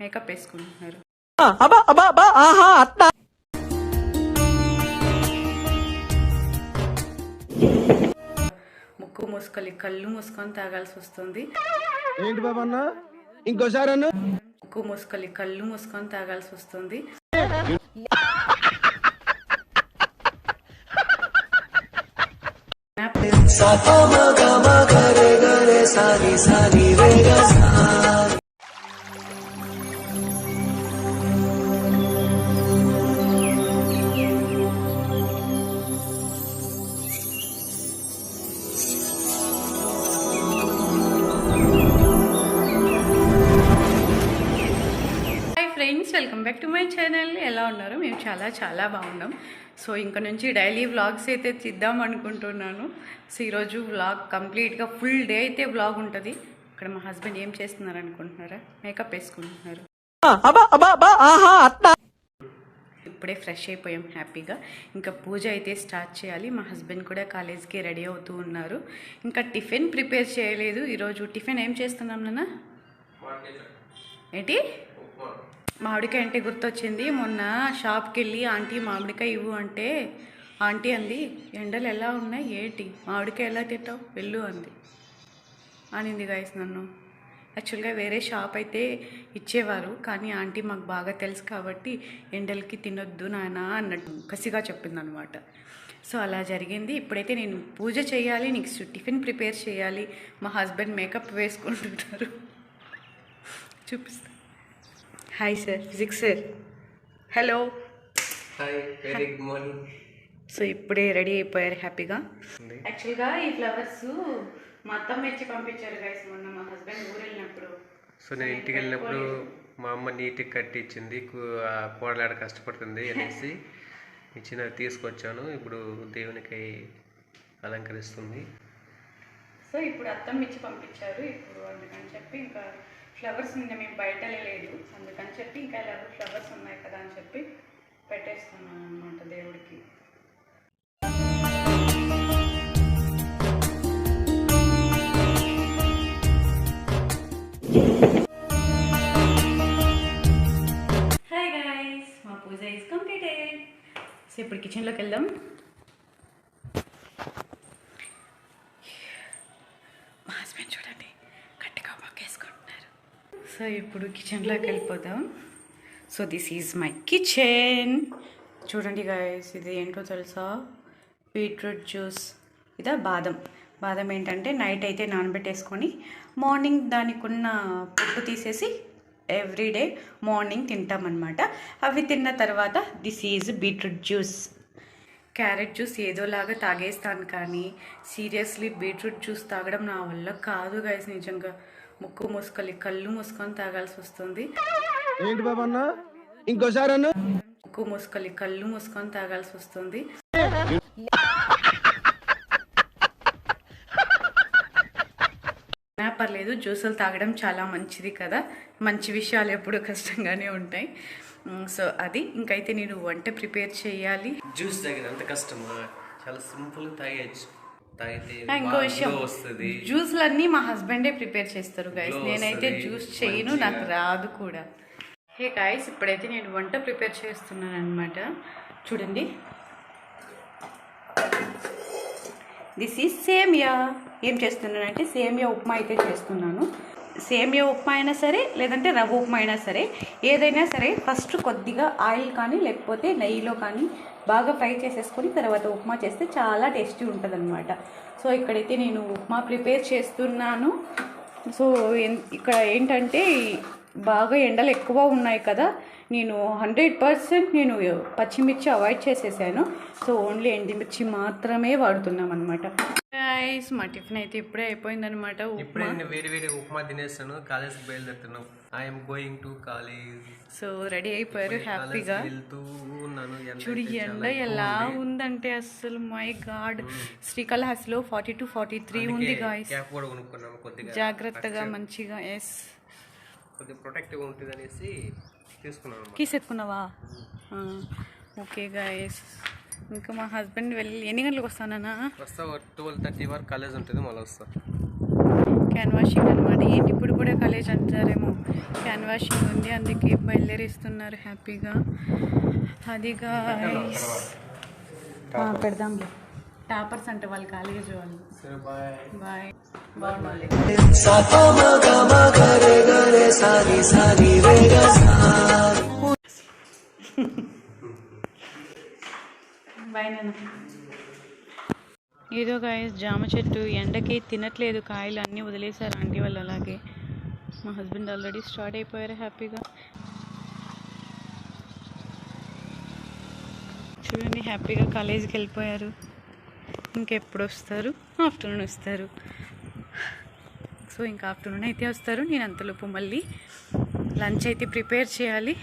Makeup వేసుకుంటున్నారు ముక్కు మూసుకొని కళ్ళు మూసుకొని తాగాల్సి వస్తుంది. ఏంటి బాబా ఇంకోసారి అన్న? ముక్కు మూసుకొని కళ్ళు మూసుకొని తాగాల్సి వస్తుంది. మై ఛానల్ ఎలా ఉన్నారు? మేము చాలా చాలా బాగున్నాం. సో ఇంకా నుంచి డైలీ వ్లాగ్స్ అయితే తీద్దాం అనుకుంటున్నాను. సో ఈరోజు వ్లాగ్ కంప్లీట్గా ఫుల్ డే అయితే వ్లాగ్ ఉంటుంది. ఇక్కడ మా హస్బెండ్ ఏం చేస్తున్నారు అనుకుంటున్నారా? మేకప్ వేసుకుంటున్నారు. ఇప్పుడే ఫ్రెష్ అయిపోయాం హ్యాపీగా. ఇంకా పూజ అయితే స్టార్ట్ చేయాలి. మా హస్బెండ్ కూడా కాలేజ్కి రెడీ అవుతూ ఉన్నారు. ఇంకా టిఫిన్ ప్రిపేర్ చేయలేదు. ఈరోజు టిఫిన్ ఏం చేస్తున్నాం నాన్న? ఏంటి? మామిడికాయ అంటే గుర్తొచ్చింది. మొన్న షాప్కి వెళ్ళి ఆంటీ మామిడికాయ ఇవ్వు అంటే ఆంటీ అంది ఎండలు ఎలా ఉన్నాయి? ఏంటి? మామిడికాయ ఎలా తింటావు? వెళ్ళు అంది. అనింది గాయస్ నన్ను. యాక్చువల్గా వేరే షాప్ అయితే ఇచ్చేవారు కానీ ఆంటీ మాకు బాగా తెలుసు కాబట్టి ఎండలకి తినొద్దు నాన్న అన్నట్టు కసిగా చెప్పింది అనమాట సో అలా జరిగింది. ఇప్పుడైతే నేను పూజ చేయాలి నెక్స్ట్ టిఫిన్ ప్రిపేర్ చేయాలి. మా హస్బెండ్ మేకప్ వేసుకుంటుంటారు. చూపిస్తాను hi sir physics sir hello hi very good morning so ఇప్పుడే రెడీ అయిపోయారు హ్యాపీగా? యాక్చువల్గా ఈ ఫ్లవర్స్ మా అత్తమ్మ ఇచ్చి పంపించారు గైస్ మొన్న మా హస్బెండ్ ఊరు వెళ్ళినప్పుడు. సో నేను ఇంటికి వెళ్ళినప్పుడు మా అమ్మ నీట్గా కట్టి ఇచ్చింది కు- ఆ కోడలాడ కష్టపడుతుంది అనేసి ఇచ్చిన తీసుకొచ్చాను. ఇప్పుడు దేవునికి అలంకరిస్తుంది. సో ఇప్పుడు అత్తమ్మ ఇచ్చి పంపించారు ఇప్పుడు అందుకని చెప్పి ఇంకా ఫ్లవర్స్ నిన్న మేము బయట లేదు. అందుకని చెప్పి ఇంకా ఇలా ఫ్లవర్స్ ఉన్నాయి కదా అని చెప్పి పెట్టేస్తున్నాను అనమాట దేవుడికి. హాయ్ గైస్ మా పూజ ఇస్ కంప్లీటెడ్ సో ఇప్పుడు కిచెన్లోకి వెళ్దాం మా హస్బెండ్ చూడండి గట్టిగా పక్కేసుకుంటున్నారు సో ఇప్పుడు కిచెన్లోకి వెళ్ళిపోదాం. So this is my kitchen చూడండి గాయస్ ఇది ఏంటో తెలుసా? బీట్రూట్ జ్యూస్ ఇదా బాదం. బాదం ఏంటంటే నైట్ అయితే నానబెట్టేసుకొని మార్నింగ్ దానికి ఉన్న పొట్టు తీసేసి ఎవ్రీడే మార్నింగ్ తింటామన్నమాట. అవి తిన్న తర్వాత this is beetroot juice carrot juice ఏదోలాగా తాగేస్తాను కానీ సీరియస్లీ బీట్రూట్ జ్యూస్ తాగడం నా వల్ల కాదు గైస్ నిజంగా. ముక్కు మూసుకొని కళ్ళు మూసుకొని తాగాల్సి వస్తుంది. ఏంటి బాబా అన్న? ఇంకోసారి అన్న? ముక్కు మూసుకొని కళ్ళు మూసుకొని తాగాల్సి వస్తుంది. పర్లేదు జ్యూసులు తాగడం చాలా మంచిది కదా. మంచి విషయాలు ఎప్పుడు కష్టంగానే ఉంటాయి. సో అది. ఇంకైతే నేను వంట ప్రిపేర్ చేయాలి. జ్యూస్ తాగేది అంత కష్టమా? చాలా సింపుల్ తాగేయచ్చు. ఇంకో విషయం. జ్యూస్లన్నీ మా హస్బెండే ప్రిపేర్ చేస్తారు గైస్ నేనైతే జ్యూస్ చేయను. నాకు రాదు కూడా. హే గాయస్ ఇప్పుడైతే నేను వంట ప్రిపేర్ చేస్తున్నాను అనమాట చూడండి. దిస్ ఈజ్ సేమియా. ఏం చేస్తున్నానంటే సేమియా ఉప్మా అయితే చేస్తున్నాను. సేమియా ఉప్మా అయినా సరే లేదంటే రవ్వ ఉప్మా అయినా సరే ఏదైనా సరే ఫస్ట్ కొద్దిగా ఆయిల్ కానీ లేకపోతే నెయ్యిలో కానీ బాగా ఫ్రై చేసేసుకొని తర్వాత ఉప్మా చేస్తే చాలా టేస్టీ ఉంటుంది సో ఇక్కడైతే నేను ఉప్మా ప్రిపేర్ చేస్తున్నాను. సో ఇక్కడ ఏంటంటే బాగా ఎండలు ఎక్కువ ఉన్నాయి కదా నేను హండ్రెడ్ పర్సెంట్ నేను పచ్చిమిర్చి అవాయిడ్ చేసేసాను. సో ఓన్లీ ఎండిమిర్చి మాత్రమే వాడుతున్నాం అనమాట మా టిఫిన్ అయితే ఇప్పుడే అయిపోయిందనమాట ఇప్పుడే నేను వేడి వేడి ఉప్మా తినేస్తాను. కాలేజ్కి బయలుదేరుతున్నాం. I'm going to college so ready అయిపోయారు హ్యాపీగా. చూడు ఎండ ఎలా ఉంది. ఉందంటే అసలు మై గాడ్ శ్రీకాళహస్తిలో ఫార్టీ టు ఫార్టీ త్రీ ఉంది గాయస్ క్యాప్ కూడా కొనుక్కున్నాము కొద్దిగా. జాగ్రత్తగా మంచిగా ఎస్ కొద్దిగా ప్రొటెక్టివ్ ఉంటుంది అనేసి తీసుకున్నాను. కీస్ ఎత్తుకున్నావా ఓకే గాయస్ ఇంకా మా హస్బెండ్ వెళ్ళి ఎన్ని గంటలకు వస్తానన్నా? వస్తా ట్వెల్వ్ థర్టీ వరకు కాలేజ్ ఉంటుంది మళ్ళీ వస్తా. క్యాన్ వాషింగ్ అనమాట ఏంటి ఇప్పుడు కూడా కాలేజ్ అంటారేమో. క్యాన్ వాషింగ్ ఉంది అందుకే బయలుదేరిస్తున్నారు హ్యాపీగా. అదిగా పెడదాంలే టాపర్స్ అంటే వాళ్ళు కాలేజ్ వాళ్ళు. సరే బాయ్. బాయ్. ఏదో గాయస్ జామ చెట్టు ఎండకి తినట్లేదు. కాయలు అన్నీ వదిలేశారు ఆంటీ వాళ్ళు అలాగే. మా హస్బెండ్ ఆల్రెడీ స్టార్ట్ అయిపోయారు హ్యాపీగా చూడండి హ్యాపీగా కాలేజీకి వెళ్ళిపోయారు. ఇంకెప్పుడు వస్తారు? ఆఫ్టర్నూన్ వస్తారు. సో ఇంకా ఆఫ్టర్నూన్ అయితే వస్తారు. నేను అంతలోపు మళ్ళీ లంచ్ అయితే ప్రిపేర్ చేయాలి.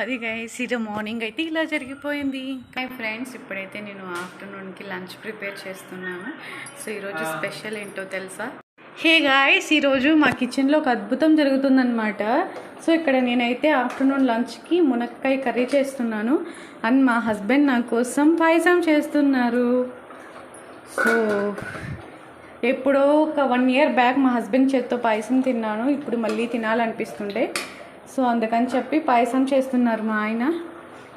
అది గైస్ ఇది మార్నింగ్ అయితే ఇలా జరిగిపోయింది. మై ఫ్రెండ్స్ ఇప్పుడైతే నేను ఆఫ్టర్నూన్కి లంచ్ ప్రిపేర్ చేస్తున్నాను. సో ఈరోజు స్పెషల్ ఏంటో తెలుసా? హే గాయస్ ఈరోజు మా కిచెన్లో ఒక అద్భుతం జరుగుతుందన్నమాట. సో ఇక్కడ నేనైతే ఆఫ్టర్నూన్ లంచ్కి మునక్కాయ కర్రీ చేస్తున్నాను. అండ్ మా హస్బెండ్ నా కోసం పాయసం చేస్తున్నారు. సో ఎప్పుడో ఒక వన్ ఇయర్ బ్యాక్ మా హస్బెండ్ చేత్తో పాయసం తిన్నాను. ఇప్పుడు మళ్ళీ తినాలనిపిస్తుండే. సో అందుకని చెప్పి పాయసం చేస్తున్నారు మా ఆయన.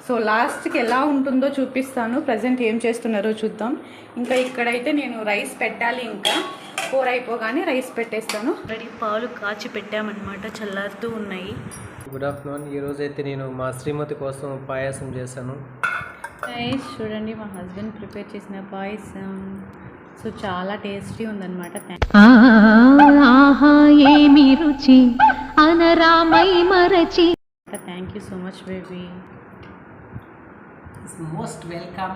సో లాస్ట్కి ఎలా ఉంటుందో చూపిస్తాను. ప్రజెంట్ ఏం చేస్తున్నారో చూద్దాం. ఇంకా ఇక్కడైతే నేను రైస్ పెట్టాలి ఇంకా. కూర అయిపోగానే రైస్ పెట్టేస్తాను. రెడీ పాలు కాచి పెట్టామన్నమాట చల్లారుతూ ఉన్నాయి. గుడ్ ఆఫ్టర్నూన్ ఈరోజు అయితే నేను మా శ్రీమతి కోసం పాయాసం చేశాను. చూడండి మా హస్బెండ్ ప్రిపేర్ చేసిన పాయసం. సో చాలా టేస్టీ ఉందన్నమాట. ఏమి రుచి? అనరామై మరచి. Thank you so much baby most welcome